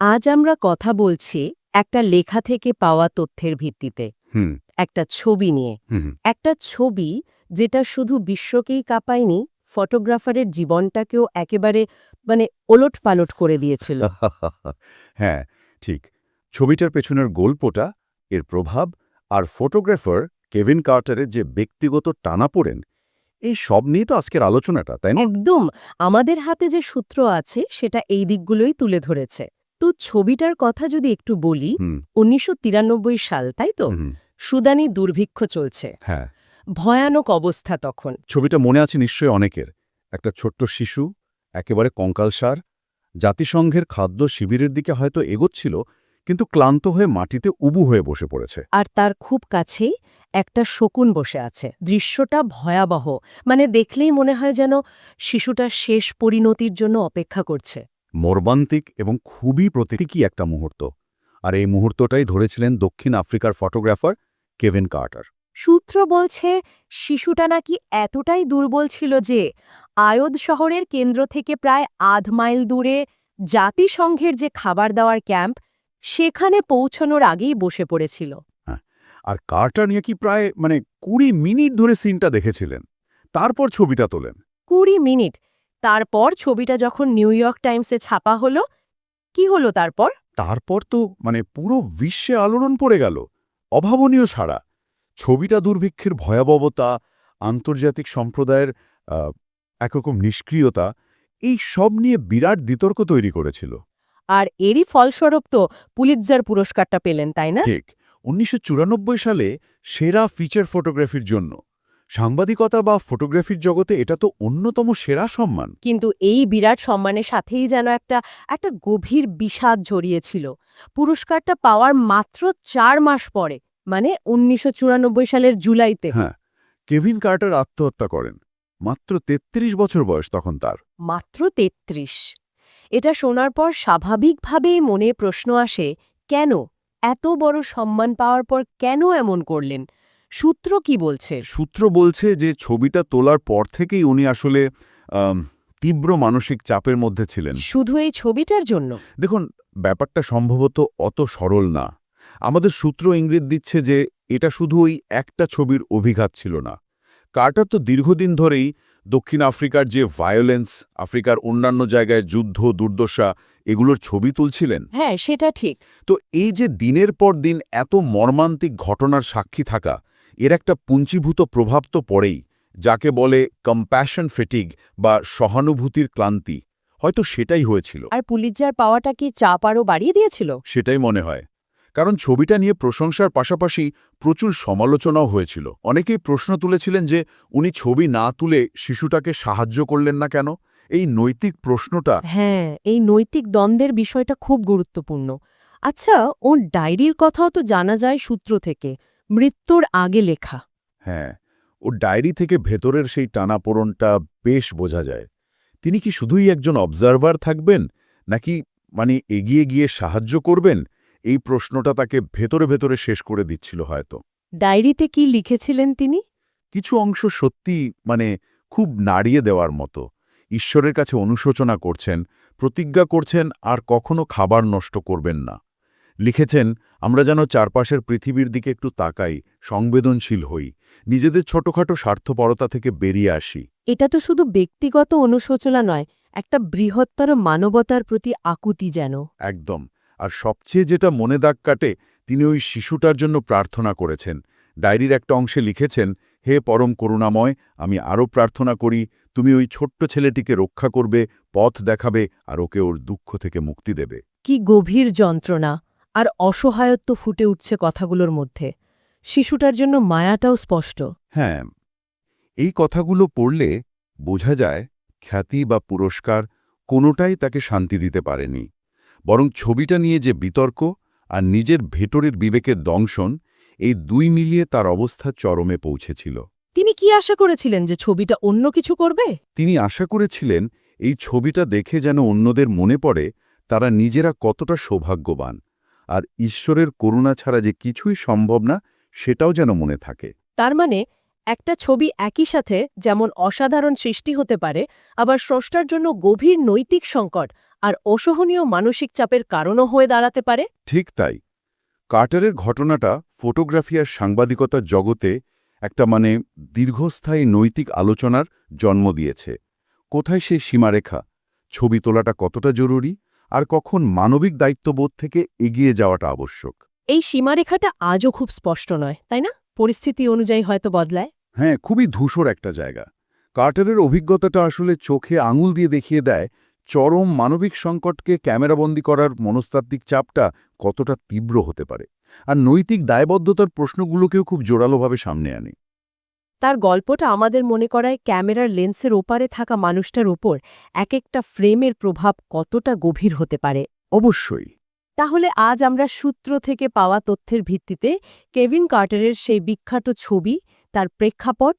আজ আমরা কথা বলছি একটা লেখা থেকে পাওয়া তথ্যের ভিত্তিতে। হুম। একটা ছবি নিয়ে। একটা ছবি যেটা শুধু বিশ্বকেই কাঁপায়নি ফটোগ্রাফারের জীবনটাকেও একেবারে মানে ওলট পালট করে দিয়েছিল। হ্যাঁ ঠিক। ছবিটার পেছনের গল্পটা এর প্রভাব আর ফটোগ্রাফার কেভিন কার্টারের যে ব্যক্তিগত টানাপোড়েন এই সব নিয়ে তো আজকের আলোচনাটা তাই না? একদম। আমাদের হাতে যে সূত্র আছে সেটা এই দিকগুলোই তুলে ধরেছে। তো ছবিটার কথা যদি একটু বলি উনিশশো সাল তাই তো? সুদানি দুর্ভিক্ষ চলছে। হ্যাঁ। ভয়ানক অবস্থা তখন। ছবিটা মনে আছে নিশ্চয়ই অনেকের। একটা ছোট্ট শিশু একেবারে কঙ্কালসার জাতিসংঘের খাদ্য শিবিরের দিকে হয়তো এগোচ্ছিল কিন্তু ক্লান্ত হয়ে মাটিতে উবু হয়ে বসে পড়েছে। আর তার খুব কাছেই একটা শকুন বসে আছে। দৃশ্যটা ভয়াবহ। মানে দেখলেই মনে হয় যেন শিশুটা শেষ পরিণতির জন্য অপেক্ষা করছে। মর্মান্তিক এবং খুবই প্রতীকী একটা মুহূর্ত। আর এই মুহূর্তটাই ধরেছিলেন দক্ষিণ আফ্রিকার ফটোগ্রাফার কেভিন কার্টার। সূত্র বলছে শিশুটা নাকি এতটাই দুর্বল ছিল যে আয়োদ শহরের কেন্দ্র থেকে প্রায় আধ মাইল দূরে জাতিসংঘের যে খাবার দেওয়ার ক্যাম্প সেখানে পৌঁছানোর আগেই বসে পড়েছিল। আর কার্টার নিয়ে কি প্রায় মানে কুড়ি মিনিট ধরে সিনটা দেখেছিলেন। তারপর ছবিটা তোলেন। কুড়ি মিনিট তারপর ছবিটা যখন নিউ ইয়র্ক টাইমসে ছাপা হলো কি হলো তারপর? তারপর তো মানে পুরো বিশ্বে আলোড়ন পড়ে গেল অভাবনীয় ছাড়া ছবিটা দুর্ভিক্ষের ভয়াবহতা আন্তর্জাতিক সম্প্রদায়ের একরকম নিষ্ক্রিয়তা এই সব নিয়ে বিরাট বিতর্ক তৈরি করেছিল। আর এরই ফলস্বরূপ তো পুলিৎজার পুরস্কারটা পেলেন তাই না? ঠিক। উনিশশো চুরানব্বই সালে সেরা ফিচার ফটোগ্রাফির জন্য সাংবাদিকতা বা ফটোগ্রাফির জগতে এটা তো অন্যতম সেরা সম্মান। কিন্তু এই বিরাট সম্মানের সাথেই যেন একটা একটা গভীর বিষাদ জড়িয়েছিল। পুরস্কারটা পাওয়ার মাত্র চার মাস পরে মানে উনিশশো চুরানব্বই সালের জুলাইতে। হ্যাঁ কেভিন কার্টার আত্মহত্যা করেন মাত্র ৩৩ বছর বয়স তখন তার। মাত্র তেত্রিশ। এটা শোনার পর স্বাভাবিকভাবেই মনে প্রশ্ন আসে কেন? এত বড় সম্মান পাওয়ার পর কেন এমন করলেন? সূত্র কি বলছে? সূত্র বলছে যে ছবিটা তোলার পর থেকেই উনি আসলে তীব্র মানসিক চাপের মধ্যে ছিলেন। শুধু এই ছবিটার জন্য? দেখুন ব্যাপারটা সম্ভবত অত সরল না। আমাদের সূত্র ইঙ্গিত দিচ্ছে যে এটা শুধু ওই একটা ছবির অভিঘাত ছিল না। কার্টার তো দীর্ঘদিন ধরেই দক্ষিণ আফ্রিকার যে ভায়োলেন্স আফ্রিকার অন্যান্য জায়গায় যুদ্ধ দুর্দশা এগুলোর ছবি তুলছিলেন। হ্যাঁ সেটা ঠিক। তো এই যে দিনের পর দিন এত মর্মান্তিক ঘটনার সাক্ষী থাকা এর একটা পুঞ্জীভূত প্রভাব তো পড়েই যাকে বলে কম্প্যাশন ফেটিগ বা সহানুভূতির ক্লান্তি। হয়তো সেটাই হয়েছিল। আর পুলিৎজার পাওয়াটা কি চাপ আরও বাড়িয়ে দিয়েছিল? সেটাই মনে হয়। কারণ ছবিটা নিয়ে প্রশংসার পাশাপাশি প্রচুর সমালোচনাও হয়েছিল। অনেকেই প্রশ্ন তুলেছিলেন যে উনি ছবি না তুলে শিশুটাকে সাহায্য করলেন না কেন? এই নৈতিক প্রশ্নটা হ্যাঁ এই নৈতিক দ্বন্দ্বের বিষয়টা খুব গুরুত্বপূর্ণ। আচ্ছা ওর ডায়েরির কথাও তো জানা যায় সূত্র থেকে। মৃত্যুর আগে লেখা। হ্যাঁ ও ডায়েরি থেকে ভেতরের সেই টানাপোড়নটা বেশ বোঝা যায়। তিনি কি শুধুই একজন অবজারভার থাকবেন নাকি মানে এগিয়ে গিয়ে সাহায্য করবেন? এই প্রশ্নটা তাকে ভেতরে ভেতরে শেষ করে দিচ্ছিল হয়তো। ডায়েরিতে কি লিখেছিলেন তিনি? কিছু অংশ সত্যি মানে খুব নাড়িয়ে দেওয়ার মতো। ঈশ্বরের কাছে অনুশোচনা করছেন প্রতিজ্ঞা করছেন আর কখনো খাবার নষ্ট করবেন না। লিখেছেন আমরা যেন চারপাশের পৃথিবীর দিকে একটু তাকাই সংবেদনশীল হই নিজেদের ছোটখাটো স্বার্থপরতা থেকে বেরিয়ে আসি। এটা তো শুধু ব্যক্তিগত অনুশোচনা নয় একটা বৃহত্তর মানবতার প্রতি আকুতি যেন। একদম। আর সবচেয়ে যেটা মনে দাগ কাটে তিনি ওই শিশুটার জন্য প্রার্থনা করেছেন। ডায়েরির একটা অংশে লিখেছেন হে পরম করুণাময় আমি আরও প্রার্থনা করি তুমি ওই ছোট্ট ছেলেটিকে রক্ষা করবে পথ দেখাবে আর ওকে ওর দুঃখ থেকে মুক্তি দেবে। কি গভীর যন্ত্রণা। আর অসহায়ত্ব ফুটে উঠছে কথাগুলোর মধ্যে। শিশুটার জন্য মায়াটাও স্পষ্ট। হ্যাঁ এই কথাগুলো পড়লে বোঝা যায় খ্যাতি বা পুরস্কার কোনোটাই তাকে শান্তি দিতে পারেনি। বরং ছবিটা নিয়ে যে বিতর্ক আর নিজের ভেতরের বিবেকের দংশন এই দুই মিলিয়ে তার অবস্থা চরমে পৌঁছেছিল। তিনি কি আশা করেছিলেন যে ছবিটা অন্য কিছু করবে? তিনি আশা করেছিলেন এই ছবিটা দেখে যেন অন্যদের মনে পড়ে তারা নিজেরা কতটা সৌভাগ্যবান। আর ঈশ্বরের করুণা ছাড়া যে কিছুই সম্ভব না সেটাও যেন মনে থাকে। তার মানে একটা ছবি একই সাথে যেমন অসাধারণ সৃষ্টি হতে পারে আবার স্রষ্টার জন্য গভীর নৈতিক সংকট আর অসহনীয় মানসিক চাপের কারণও হয়ে দাঁড়াতে পারে? ঠিক তাই। কার্টারের ঘটনাটা ফটোগ্রাফি আর সাংবাদিকতার জগতে একটা মানে দীর্ঘস্থায়ী নৈতিক আলোচনার জন্ম দিয়েছে। কোথায় সেই সীমারেখা? ছবি তোলাটা কতটা জরুরি? আর কখন মানবিক দায়িত্ববোধ থেকে এগিয়ে যাওয়াটা আবশ্যক। এই সীমারেখাটা আজও খুব স্পষ্ট নয় তাই না? পরিস্থিতি অনুযায়ী হয়তো বদলায়। হ্যাঁ খুবই ধূসর একটা জায়গা। কার্টারের অভিজ্ঞতাটা আসলে চোখে আঙুল দিয়ে দেখিয়ে দেয় চরম মানবিক সংকটকে ক্যামেরাবন্দি করার মনস্তাত্ত্বিক চাপটা কতটা তীব্র হতে পারে। আর নৈতিক দায়বদ্ধতার প্রশ্নগুলোকেও খুব জোরালোভাবে সামনে আনে। তার গল্পটা আমাদের মনে করায় ক্যামেরার লেন্সের ওপারে থাকা মানুষটার ওপর এক একটা ফ্রেমের প্রভাব কতটা গভীর হতে পারে। অবশ্যই। তাহলে আজ আমরা সূত্র থেকে পাওয়া তথ্যের ভিত্তিতে কেভিন কার্টারের সেই বিখ্যাত ছবি তার প্রেক্ষাপট